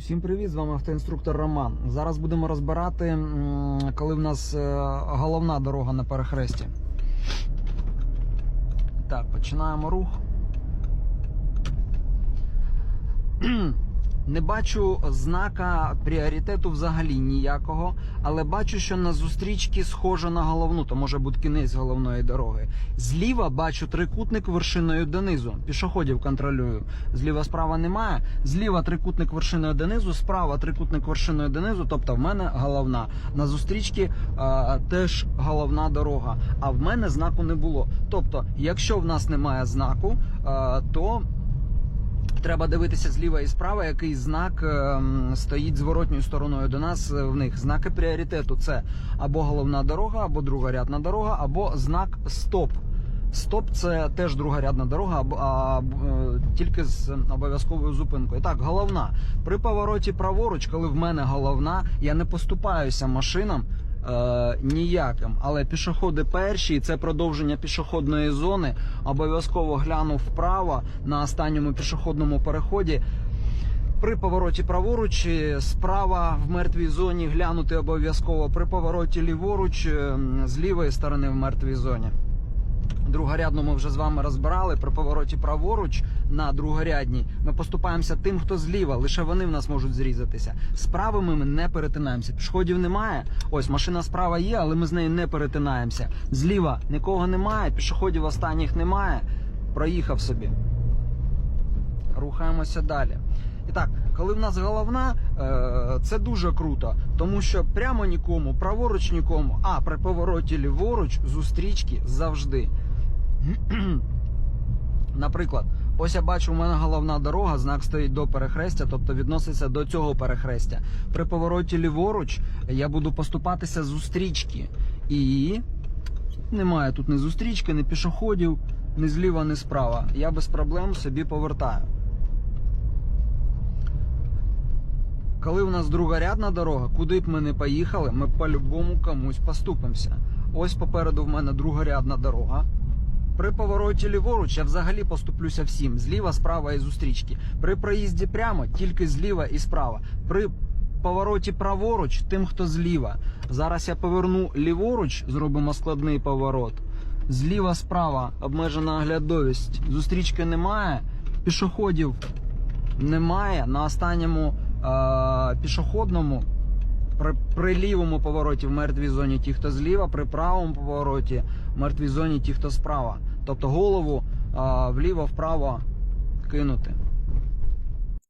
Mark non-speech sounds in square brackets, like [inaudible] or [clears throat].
Всім привіт, з вами автоінструктор Роман. Зараз будемо розбирати, коли в нас е, головна дорога на перехресті. Так, починаємо рух. [clears throat] Не бачу знака пріоритету взагалі ніякого, але бачу, що на зустрічці схоже на головну, то може бути кінець головної дороги. Зліва бачу трикутник вершиною донизу. Пішоходів контролюю. Зліва справа немає. Зліва трикутник вершиною донизу, справа трикутник вершиною донизу. Тобто в мене головна. На зустрічці е, теж головна дорога. А в мене знаку не було. Тобто, якщо в нас немає знаку, е, то Треба дивитися зліва і справа, який знак ем, стоїть зворотньою стороною до нас. е, В них знаки пріоритету це або головна дорога, або другорядна дорога, або знак стоп. Стоп це теж другорядна дорога, або а, б- е, тільки з обов'язковою зупинкою. Так, головна. При повороті праворуч, коли в мене головна, я не поступаюся машинам е, ніяким. Але пішоходи перші, це продовження пішохідної зони. Обов'язково гляну вправо на останньому пішохідному переході. При повороті праворуч, е, справа в мертвій зоні глянути обов'язково. При повороті ліворуч, е, з лівої сторони в мертвій зоні. Другорядну ми вже з вами розбирали. При повороті праворуч на другорядній ми поступаємося тим, хто зліва. Лише вони в нас можуть зрізатися. З правими ми не перетинаємося. Пішходів немає. Ось машина справа є, але ми з нею не перетинаємося. Зліва нікого немає, пішоходів останніх немає. Проїхав собі. Рухаємося далі. І так, коли в нас головна, е, це дуже круто, тому що прямо нікому, праворуч нікому, а при повороті ліворуч зустрічки завжди. [clears throat] Наприклад, ось я бачу, у мене головна дорога, знак стоїть до перехрестя, тобто відноситься до цього перехрестя. При повороті ліворуч я буду поступатися зустрічки. І немає тут ні зустрічки, ні пішоходів, ні зліва, ні справа. Я без проблем собі повертаю. Коли в нас другорядна дорога, куди б ми не поїхали, ми по-любому комусь поступимося. Ось попереду в мене другорядна дорога. При повороті ліворуч я взагалі поступлюся всім. Зліва, справа і зустрічки. При проїзді прямо тільки зліва і справа. При повороті праворуч тим, хто зліва. Зараз я поверну ліворуч, зробимо складний поворот. Зліва, справа обмежена оглядовість. Зустрічки немає, пішоходів немає. На останньому е- пішохідному при, лівому повороті в мертвій зоні ті, хто зліва, при правому повороті в мертвій зоні ті, хто справа. Тобто голову а, вліво-вправо кинути.